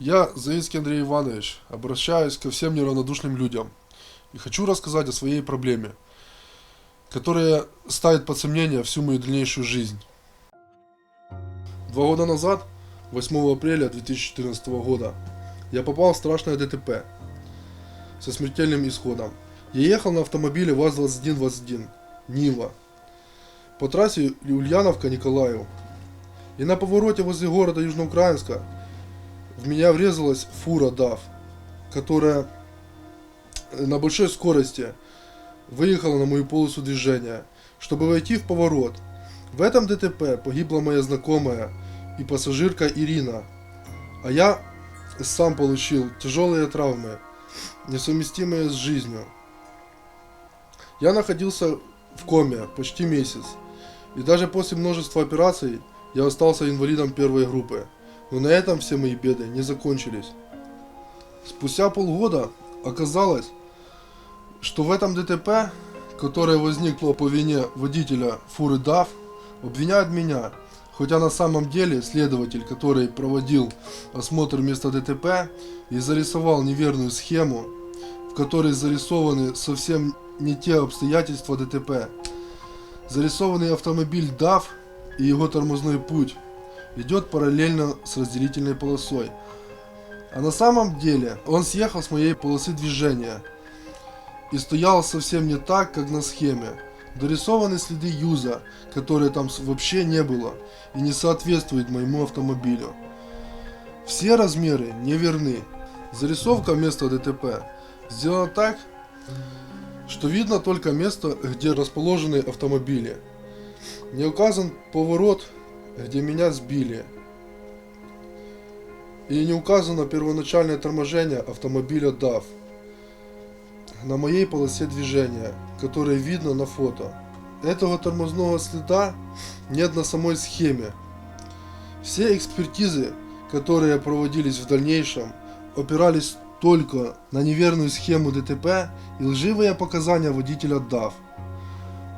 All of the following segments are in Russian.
Я, Заицкий Андрей Иванович, обращаюсь ко всем неравнодушным людям и хочу рассказать о своей проблеме, которая ставит под сомнение всю мою дальнейшую жизнь. Два года назад, 8 апреля 2014 года, я попал в страшное ДТП со смертельным исходом. Я ехал на автомобиле ВАЗ-2121 Нива по трассе Ульяновка-Николаев. И на повороте возле города Южноукраинска в меня врезалась фура DAF, которая на большой скорости выехала на мою полосу движения, чтобы войти в поворот. В этом ДТП погибла моя знакомая и пассажирка Ирина, а я сам получил тяжелые травмы, несовместимые с жизнью. Я находился в коме почти месяц, и даже после множества операций я остался инвалидом первой группы. Но на этом все мои беды не закончились. Спустя полгода оказалось, что в этом ДТП, которое возникло по вине водителя фуры DAF, обвиняют меня, хотя на самом деле следователь, который проводил осмотр места ДТП и зарисовал неверную схему, в которой зарисованы совсем не те обстоятельства ДТП, зарисованный автомобиль DAF и его тормозной путь идет параллельно с разделительной полосой. А на самом деле он съехал с моей полосы движения и стоял совсем не так, как на схеме. Дорисованы следы юза, которые там вообще не было и не соответствуют моему автомобилю. Все размеры не верны. Зарисовка места ДТП сделана так, что видно только место, где расположены автомобили. Не указан поворот где меня сбили. И не указано первоначальное торможение автомобиля DAF на моей полосе движения, которое видно на фото. Этого тормозного следа нет на самой схеме. Все экспертизы, которые проводились в дальнейшем, опирались только на неверную схему ДТП и лживые показания водителя DAF.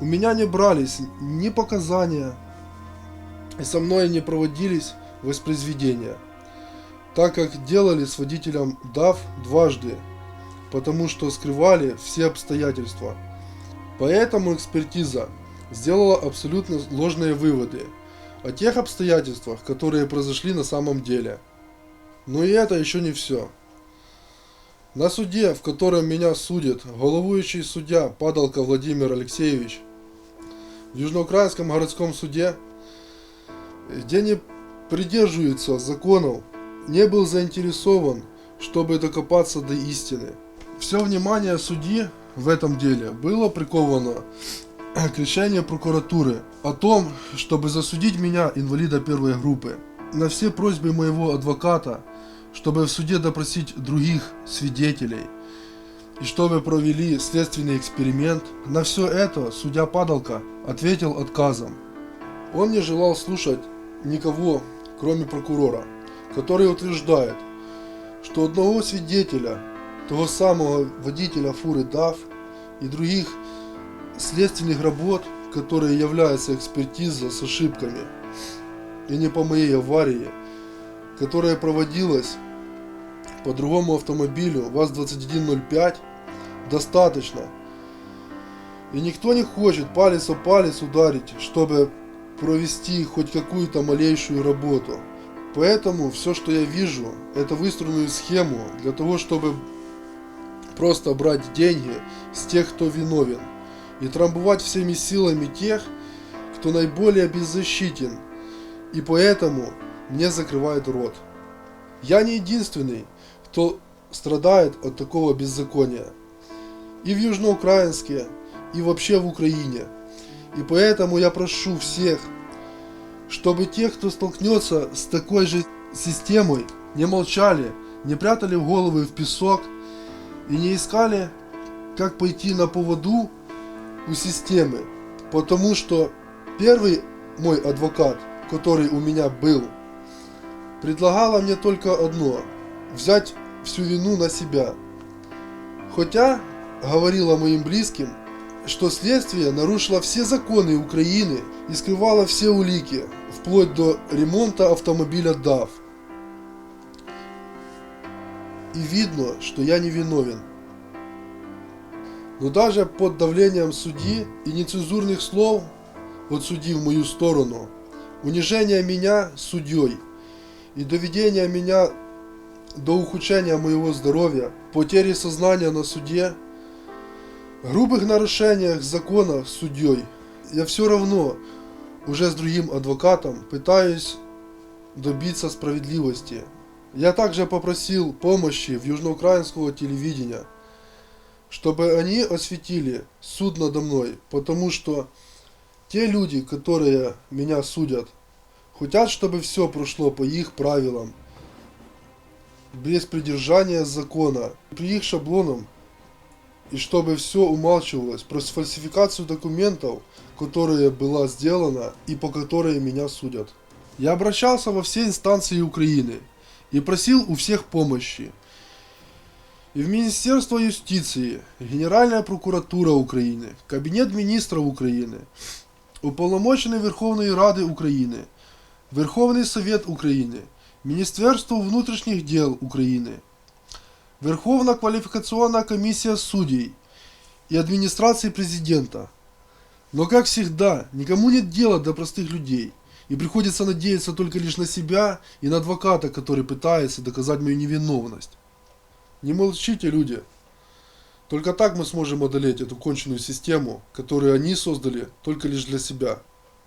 У меня не брались ни показания, и со мной не проводились воспроизведения, так как делали с водителем DAF дважды, потому что скрывали все обстоятельства. Поэтому экспертиза сделала абсолютно ложные выводы о тех обстоятельствах, которые произошли на самом деле. Но и это еще не все. На суде, в котором меня судит головующий судья Падалка Владимир Алексеевич, в Южноукраинском городском суде где не придерживается законов, не был заинтересован, чтобы докопаться до истины. Все внимание судьи в этом деле было приковано к решению прокуратуры о том, чтобы засудить меня, инвалида первой группы. На все просьбы моего адвоката, чтобы в суде допросить других свидетелей и чтобы провели следственный эксперимент, на все это судья Падалка ответил отказом. Он не желал слушать никого, кроме прокурора, который утверждает, что одного свидетеля, того самого водителя фуры ДАФ и других следственных работ, которые являются экспертизой с ошибками, и не по моей аварии, которая проводилась по другому автомобилю ВАЗ-2105, достаточно. И никто не хочет палец о палец ударить, чтобы провести хоть какую-то малейшую работу. Поэтому все, что я вижу, это выстроенную схему для того, чтобы просто брать деньги с тех, кто виновен, и трамбовать всеми силами тех, кто наиболее беззащитен, и поэтому мне закрывает рот. Я не единственный, кто страдает от такого беззакония. И в Южноукраинске, и вообще в Украине – и поэтому я прошу всех, чтобы те, кто столкнется с такой же системой, не молчали, не прятали головы в песок и не искали, как пойти на поводу у системы. Потому что первый мой адвокат, который у меня был, предлагала мне только одно – взять всю вину на себя. Хотя говорила моим близким, что следствие нарушило все законы Украины и скрывало все улики, вплоть до ремонта автомобиля DAF. и видно, что я не виновен. Но даже под давлением судьи и нецензурных слов от судьи в мою сторону, унижение меня судьей и доведение меня до ухудшения моего здоровья, потери сознания на суде, грубых нарушениях закона судьей, я все равно уже с другим адвокатом пытаюсь добиться справедливости. Я также попросил помощи в южноукраинского телевидения, чтобы они осветили суд надо мной, потому что те люди, которые меня судят, хотят, чтобы все прошло по их правилам, без придержания закона, при их шаблонам, и чтобы все умалчивалось про сфальсификацию документов, которая была сделана и по которой меня судят. Я обращался во все инстанции Украины и просил у всех помощи. И в Министерство юстиции, Генеральная прокуратура Украины, Кабинет министров Украины, Уполномоченный Верховної Ради України, Верховний Совет України, Міністерство внутрішніх дел України, Верховна квалификационная комиссия судей и администрации президента. Но как всегда, никому нет дела до простых людей, и приходится надеяться только лишь на себя и на адвоката, который пытается доказать мою невиновность. Не молчите, люди. Только так мы сможем одолеть эту конченую систему, которую они создали только лишь для себя.